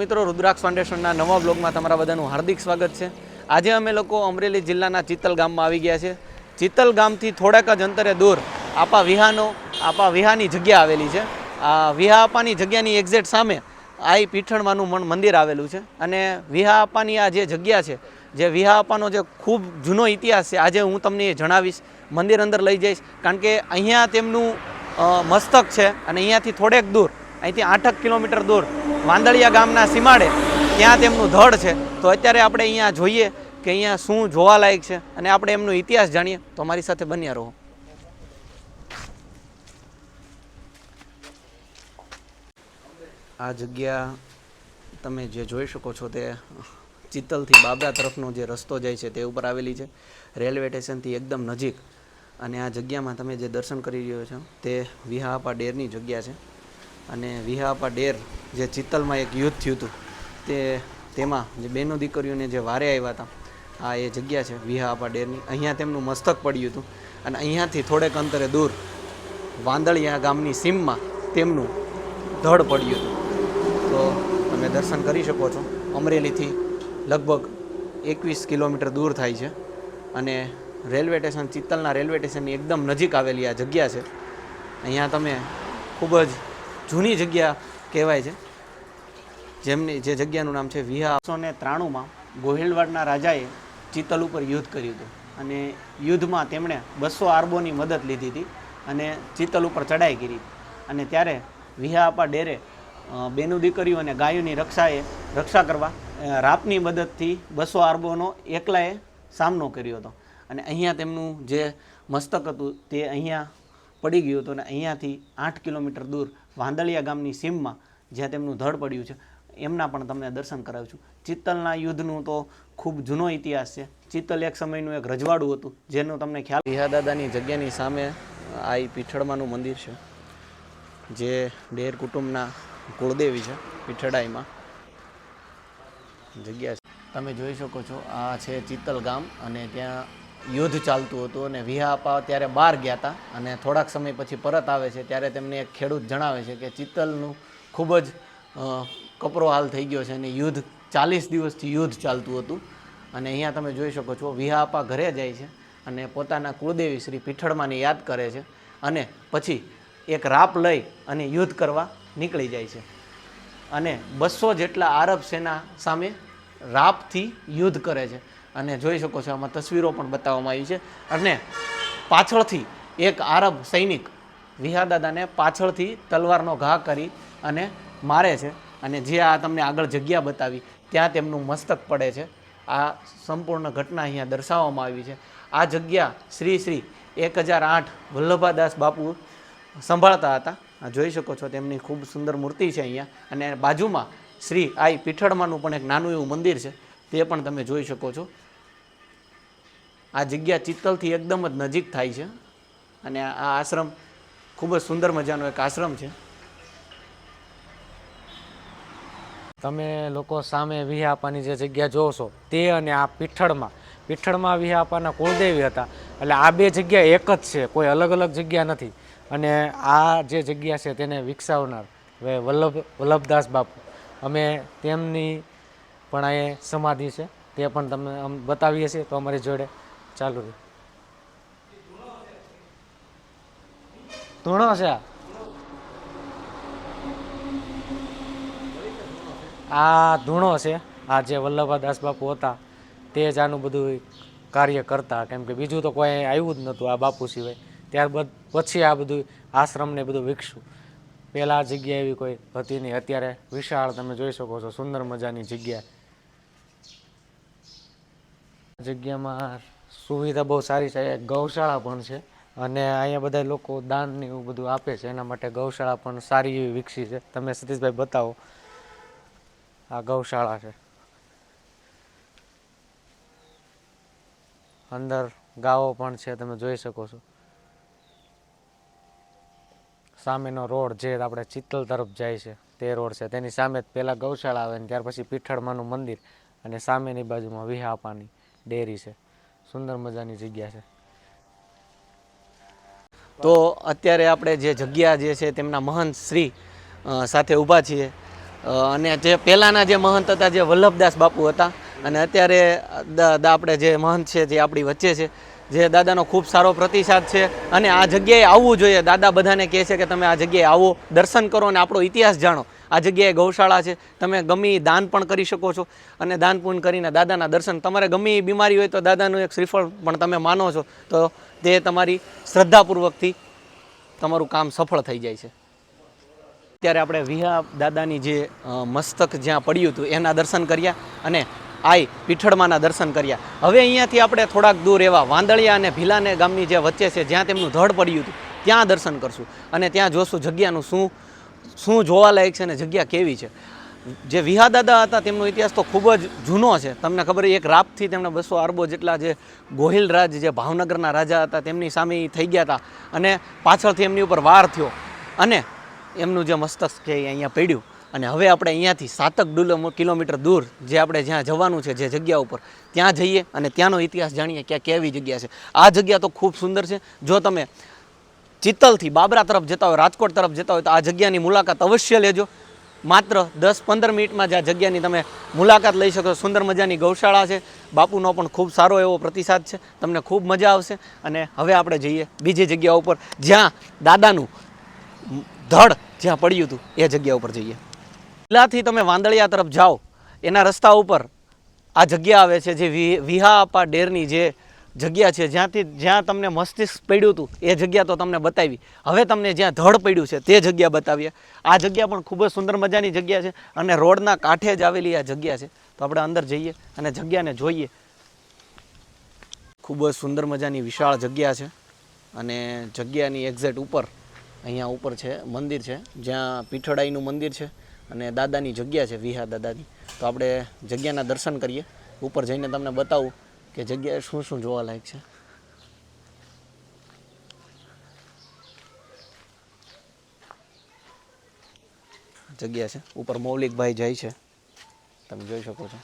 મિત્રો, રુદ્રાક્ષ ફાઉન્ડેશનના નવા બ્લોગમાં તમારા બધાનું હાર્દિક સ્વાગત છે. આજે અમે લોકો અમરેલી જિલ્લાના ચિત્તલ ગામમાં આવી ગયા છે. ચિત્તલ ગામથી થોડાક જ અંતરે દૂર આપા વિહાનો, આપા વિહાની જગ્યા આવેલી છે. આ વિહા આપાની જગ્યાની એક્ઝેક્ટ સામે આઈ પીઠણમાનું મન મંદિર આવેલું છે. અને વિહા આપાની આ જે જગ્યા છે, જે વિહા આપાનો જે ખૂબ જૂનો ઇતિહાસ છે, આજે હું તમને એ જણાવીશ. મંદિર અંદર લઈ જઈશ. કારણ કે અહીંયા તેમનું મસ્તક છે અને અહીંયાથી થોડેક દૂર, અહીંથી આઠક કિલોમીટર દૂર વાંદળિયા ગામના સીમાડે, ત્યાં તેમનું ધડ છે. તો અત્યારે આપણે અહીંયા જોઈએ કે અહીંયા શું જોવાલાયક છે અને આપણે એમનો ઇતિહાસ જાણીએ. તો અમારી સાથે બન્યા રહો. આ જગ્યા તમે જે જોઈ શકો છો તે ચિત્તલથી બાબરા તરફનો જે રસ્તો જાય છે તે ઉપર આવેલી છે. રેલવે સ્ટેશનથી એકદમ નજીક. અને આ જગ્યામાં તમે જે દર્શન કરી રહ્યો છો તે વિહાપા ડેરની જગ્યા છે. અને વિહાપા ડેર, જે ચિત્તલમાં એક યુદ્ધ થયું હતું, તે તેમાં જે બેનો દીકરીઓને જે વારે આવ્યા હતા, આ એ જગ્યા છે વિહાપા ડેરની. અહીંયા તેમનું મસ્તક પડ્યું હતું અને અહીંયાથી થોડેક અંતરે દૂર, વાંદળિયા ગામની સીમમાં તેમનું ધડ પડ્યું હતું. તો તમે દર્શન કરી શકો છો. અમરેલીથી લગભગ એકવીસ કિલોમીટર દૂર થાય છે અને રેલવે સ્ટેશન, ચિત્તલના રેલવે સ્ટેશનની એકદમ નજીક આવેલી આ જગ્યા છે. અહીંયા તમે ખૂબ જ જૂની જગ્યા કહેવાય છે. જેમની, જે જગ્યાનું નામ છે વિહા. ને ત્રાણુંમાં ગોહિલવાડના રાજાએ ચિત્તલ ઉપર યુદ્ધ કર્યું હતું. અને યુદ્ધમાં તેમણે બસો આરબોની મદદ લીધી હતી અને ચિત્તલ ઉપર ચડાઈ કરી. અને ત્યારે વિહાપા ડેરે બેનું દીકરીઓ અને ગાયોની રક્ષાએ, રક્ષા કરવા રાપની મદદથી બસો આરબોનો એકલાએ સામનો કર્યો હતો. અને અહીંયા તેમનું જે મસ્તક હતું તે અહીંયા પડી ગયું હતું અને અહીંયાથી આઠ કિલોમીટર દૂર વાંદળિયા ગામની સીમમાં જ્યાં તેમનું ધડ પડ્યું છે, એમના પણ તમને દર્શન કરાવું છું. ચિત્તલના યુદ્ધનું તો ખૂબ જૂનો ઇતિહાસ છે. ચિત્તલ એક સમયનું એક રજવાડું હતું, જેનું તમને ખ્યાલ વિહા દાદાની જગ્યાની સામે આ પીઠળમાનું મંદિર છે, જે ડેર કુટુંબના કુળદેવી છે પીઠડાઈમાં જગ્યા છે. તમે જોઈ શકો છો, આ છે ચિત્તલ ગામ અને ત્યાં યુદ્ધ ચાલતું હતું અને વિહા વિહાપા ત્યારે બહાર ગયા હતા અને થોડાક સમય પછી પરત આવે છે ત્યારે તેમને એક ખેડૂત જણાવે છે કે ચિત્તલનું ખૂબ જ કપરો હાલ થઈ ગયો છે અને યુદ્ધ ચાલીસ દિવસથી યુદ્ધ ચાલતું હતું. અને અહીંયા તમે જોઈ શકો છો વિહા આપા ઘરે જાય છે અને પોતાના કુળદેવી શ્રી પીઠળમાને યાદ કરે છે અને પછી એક રાપ લઈ અને યુદ્ધ કરવા નીકળી જાય છે. અને બસો જેટલા આરબ સેના સામે રાપથી યુદ્ધ કરે છે. અને જોઈ શકો છો આમાં તસવીરો પણ બતાવવામાં આવી છે. અને પાછળથી એક આરબ સૈનિક વિહાદાદાને પાછળથી તલવારનો ઘા કરી અને મારે છે અને જે આ તમને આગળ જગ્યા બતાવી, ત્યાં તેમનું મસ્તક પડે છે. આ સંપૂર્ણ ઘટના અહીંયા દર્શાવવામાં આવી છે. આ જગ્યા શ્રી શ્રી એક હજાર આઠ વલ્લભાદાસ બાપુ સંભાળતા હતા. જોઈ શકો છો તેમની ખૂબ સુંદર મૂર્તિ છે અહીંયા. અને બાજુમાં શ્રી આઈ પીઠળમાનું પણ એક નાનું એવું મંદિર છે. તે પણ તમે જોઈ શકો છો. આ જગ્યા ચિત્તલથી એકદમ જ નજીક થાય છે અને આ આશ્રમ ખૂબ જ સુંદર મજાનો એક આશ્રમ છે. તમે લોકો સામે વિહાપાની જે જગ્યા જોશો તે અને આ પીઠળમાં પીઠળમાં વિહાપાના કુળદેવી હતા. એટલે આ બે જગ્યા એક જ છે, કોઈ અલગ અલગ જગ્યા નથી. અને આ જે જગ્યા છે તેને વિકસાવનાર વલ્લભ, વલ્લભદાસ બાપુ. અમે તેમની પણ અહીંયા સમાધિ છે. તે પણ તમને અમ બતાવીએ છીએ તો અમારી જોડે ચાલુ રહે. ધૂણો છે આ? આ ધૂણો છે. આ જે વલ્લભાદાસ બાપુ હતા, તે જ આનું બધું કાર્ય કરતા. કેમ કે બીજું તો કોઈ આવ્યું જ નહોતું આ બાપુ સિવાય. ત્યારબાદ પછી આ બધું આશ્રમને બધું વિકસ્યું. પહેલાં આ જગ્યા એવી કોઈ હતી નહીં. અત્યારે વિશાળ તમે જોઈ શકો છો. સુંદર મજાની જગ્યા. જગ્યામાં સુવિધા બહુ સારી છે. ગૌશાળા પણ છે અને અહીંયા બધા લોકો દાન ને એવું બધું આપે છે. એના માટે ગૌશાળા પણ સારી એવી વિકસી છે. તમે સતીશભાઈ બતાવો, આ ગૌશાળા છે. અંદર ગાવો પણ છે, તમે જોઈ શકો છો. સામેનો રોડ જે આપણે ચિત્તલ તરફ જાય છે, તે રોડ છે. તેની સામે જ પહેલાં ગૌશાળા આવે ને ત્યાર પછી પીઠળમાનું મંદિર અને સામેની બાજુમાં વિહાપાની. ડેરી છે. સુંદર મજાની જગ્યા છે. તો અત્યારે આપણે જે જગ્યા જે છે તેમના મહંત શ્રી સાથે ઊભા છીએ. અને જે પહેલાંના જે મહંત હતા જે વલ્લભદાસ બાપુ હતા, અને અત્યારે આપણે જે મહંત છે જે આપણી વચ્ચે છે, જે દાદાનો ખૂબ સારો પ્રતિસાદ છે. અને આ જગ્યાએ આવવું જોઈએ. દાદા બધાને કહે છે કે તમે આ જગ્યાએ આવો, દર્શન કરો અને આપણો ઇતિહાસ જાણો. આ જગ્યાએ ગૌશાળા છે. તમે ગમે દાન પણ કરી શકો છો. અને દાન પૂન કરીને દાદાના દર્શન. તમારે ગમે બીમારી હોય તો દાદાનું એક શ્રીફળ પણ તમે માનો છો. તો તે તમારી શ્રદ્ધાપૂર્વકથી તમારું કામ સફળ થઈ જાય છે. ત્યારે આપણે વિહા દાદાની જે મસ્તક જ્યાં પડ્યું હતું, એના દર્શન કર્યા અને આઈ પીઠળમાના દર્શન કર્યા. હવે અહીંયાથી આપણે થોડાક દૂર એવા વાંદળિયા અને ભીલાને ગામની જે વચ્ચે છે, જ્યાં તેમનું ધડ પડ્યું હતું, ત્યાં દર્શન કરશું. અને ત્યાં જોશું જગ્યાનું શું શું જોવાલાયક છે અને જગ્યા કેવી છે? જે વિહા દાદા હતા, તેમનો ઇતિહાસ તો ખૂબ જ જૂનો છે. તમને ખબર એક રાપથી તેમણે બસો અરબો જેટલા જે ગોહિલ રાજ, જે ભાવનગરના રાજા હતા, તેમની સામે થઈ ગયા હતા. અને પાછળથી એમની ઉપર વાર થયો. અને એમનું જે મસ્તક છે એ અહીંયા પડ્યું. અને હવે આપણે અહીંયાથી સાતક ડુલો કિલોમીટર દૂર જે આપણે જ્યાં જવાનું છે, જે જગ્યા ઉપર, ત્યાં જઈએ અને ત્યાંનો ઇતિહાસ જાણીએ કે કેવી જગ્યા છે. આ જગ્યા તો ખૂબ સુંદર છે. જો તમે ચિત્તલથી બાબરા તરફ જતા હોય, રાજકોટ તરફ જતા હોય, તો આ જગ્યાની મુલાકાત અવશ્ય લેજો. માત્ર દસ પંદર મિનિટમાં જ આ જગ્યાની તમે મુલાકાત લઈ શકો સુંદર મજાની ગૌશાળા છે. બાપુનો પણ ખૂબ સારો એવો પ્રતિસાદ છે. તમને ખૂબ મજા આવશે. અને હવે આપણે જઈએ બીજી જગ્યા ઉપર. જ્યાં દાદાનું ધડ જ્યાં પડ્યું હતું, એ જગ્યા ઉપર જઈએ. પહેલાંથી તમે વાંદળિયા તરફ જાઓ. એના રસ્તા ઉપર આ જગ્યા આવે છે, જે વિહા આપા ડેરની જે જગ્યા છે, જ્યાંથી જ્યાં તમને મસ્તિષ્ક પડ્યું હતું, એ જગ્યા તો તમને બતાવી. હવે તમને જ્યાં ધડ પડ્યું છે, તે જગ્યા બતાવીએ. આ જગ્યા પણ ખૂબ જ સુંદર મજાની જગ્યા છે અને રોડના કાંઠે જ આવેલી આ જગ્યા છે. તો આપણે અંદર જઈએ અને જગ્યાને જોઈએ. ખૂબ જ સુંદર મજાની વિશાળ જગ્યા છે અને જગ્યાની એક્ઝેક્ટ ઉપર, અહીંયા ઉપર છે, મંદિર છે, જ્યાં પીઠડાઈનું મંદિર છે અને દાદાની જગ્યા છે, વિહા દાદાની. તો આપણે જગ્યાના દર્શન કરીએ. ઉપર જઈને તમને બતાવું. કે જગ્યાએ શું શું જોવાલાયક છે? જગ્યા છે. ઉપર મૌલિકભાઈ જાય છે. તમે જોઈ શકો છો.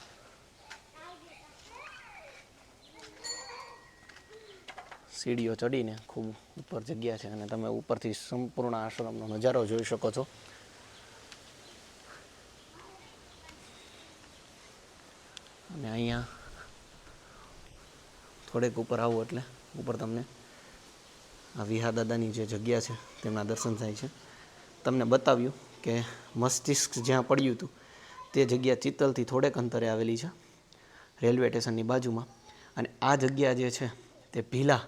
સીડીઓ ચડીને ખૂબ ઉપર જગ્યા છે અને તમે ઉપરથી સંપૂર્ણ આશ્રમનો નજારો જોઈ શકો છો. અને અહીંયા થોડેક ઉપર આવો એટલે, ઉપર તમને આ વિહા દાદાની જે જગ્યા છે, તેમના દર્શન થાય છે. તમને બતાવ્યું કે મસ્તિષ્ક જ્યાં પડ્યું હતું, તે જગ્યા ચિત્તલથી થોડેક અંતરે આવેલી છે, રેલવે સ્ટેશનની બાજુમાં. અને આ જગ્યા જે છે, તે ભીલા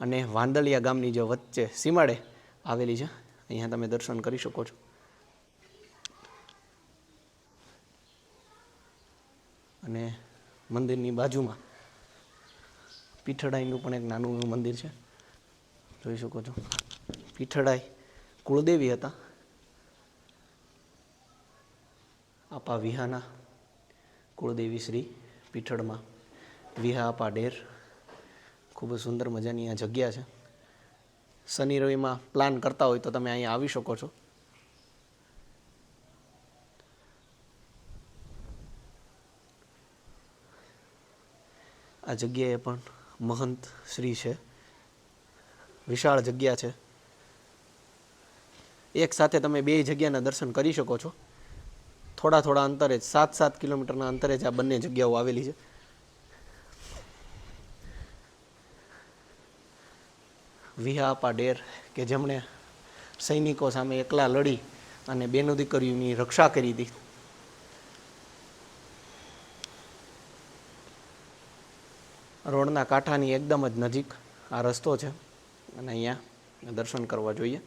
અને વાંદલિયા ગામની જે વચ્ચે સીમાડે આવેલી છે. અહીંયા તમે દર્શન કરી શકો છો. અને મંદિરની બાજુમાં પીઠડાઈનું પણ એક નાનું એવું મંદિર છે. જોઈ શકો છો. પીઠડાઈ કુળદેવી હતા. આપા વિહાના કુળદેવી શ્રી પીઠળમાં. વિહા આપા ડેર. ખૂબ જ સુંદર મજાની આ જગ્યા છે. શનિ રવિમાં પ્લાન કરતા હોય તો તમે અહીંયા આવી શકો છો. આ જગ્યાએ પણ મહંત શ્રી છે. વિશાળ જગ્યા છે. એક સાથે તમે બે જગ્યાના દર્શન કરી શકો છો. થોડા થોડા અંતરે જ સાત સાત કિલોમીટરના અંતરે જ આ બંને જગ્યાઓ આવેલી છે. વિહાપા ડેર કે જેમણે સૈનિકો સામે એકલા લડી અને બેનો દીકરીઓની રક્ષા કરી હતી. રોડના કાંઠાની એકદમ જ નજીક આ રસ્તો છે. અને અહીંયા દર્શન કરવા જોઈએ.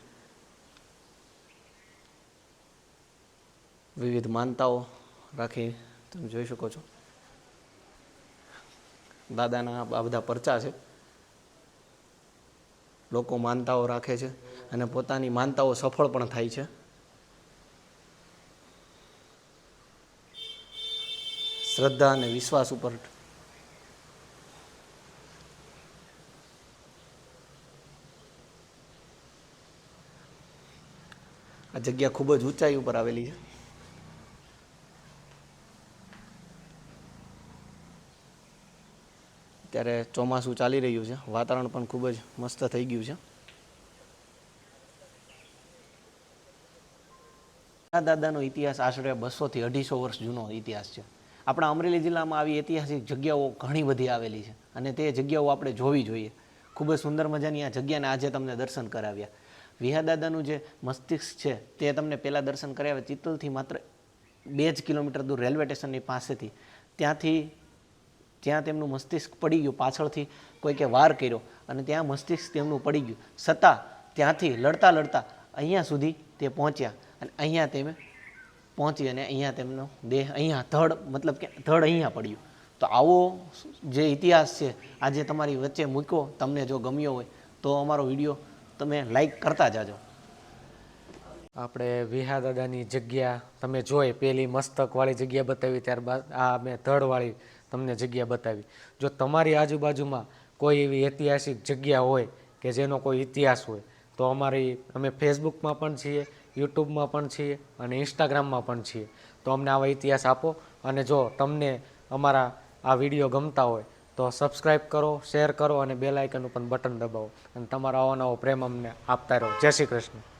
વિવિધ માનતાઓ રાખી તમે જોઈ શકો છો. દાદાના આ બધા પરચા છે. લોકો માનતાઓ રાખે છે અને પોતાની માનતાઓ સફળ પણ થાય છે. શ્રદ્ધા અને વિશ્વાસ ઉપર આ જગ્યા ખૂબ જ ઊંચાઈ ઉપર આવેલી છે. ત્યારે ચોમાસું ચાલી રહ્યું છે. વાતાવરણ પણ ખૂબ જ મસ્ત થઈ ગયું છે. દાદાનો ઇતિહાસ આશરે બસોથી અઢીસો વર્ષ જૂનો ઇતિહાસ છે. આપણા અમરેલી જિલ્લામાં આવી ઐતિહાસિક જગ્યાઓ ઘણી બધી આવેલી છે. અને તે જગ્યાઓ આપણે જોવી જોઈએ. ખૂબ જ સુંદર મજાની આ જગ્યાને આજે તમને દર્શન કરાવ્યા. વિહા દાદાનું જે મસ્તિષ્ક છે, તે તમને પહેલાં દર્શન કરાવ્યા ચિત્તલથી માત્ર બે જ કિલોમીટર દૂર રેલવે સ્ટેશનની પાસેથી, ત્યાંથી ત્યાં તેમનું મસ્તિષ્ક પડી ગયું, પાછળથી કોઈકે વાર કર્યો અને ત્યાં મસ્તિષ્ક તેમનું પડી ગયું. છતાં ત્યાંથી લડતા લડતા અહીંયા સુધી તે પહોંચ્યા અને અહીંયા તેમે પહોંચી અને અહીંયા તેમનો દેહ, અહીંયા ધડ, મતલબ કે ધડ અહીંયા પડ્યું. તો આવો જે ઇતિહાસ છે આજે તમારી વચ્ચે મૂક્યો, તમને જો ગમ્યો હોય, તો અમારો વીડિયો તમે લાઈક કરતા જાજો. આપણે વિહા દાદાની જગ્યા તમે જોઈ, પેલી મસ્તકવાળી જગ્યા બતાવી, ત્યારબાદ આ મેં ધડવાળી તમને જગ્યા બતાવી. જો તમારી આજુબાજુમાં કોઈ એવી ઐતિહાસિક જગ્યા હોય કે જેનો કોઈ ઇતિહાસ હોય, તો અમારી, અમે ફેસબુકમાં પણ છીએ યુટ્યુબમાં પણ છીએ અને ઇન્સ્ટાગ્રામમાં પણ છીએ. તો અમને આવા ઇતિહાસ આપો અને જો તમને અમારા આ વીડિયો ગમતા હોય તો સબસ્ક્રાઈબ કરો શેર કરો અને બેલ આઇકન ઉપર બટન દબાવો. અને તમારો આવો નવો પ્રેમ અમને આપતા રહો. જય શ્રી કૃષ્ણ.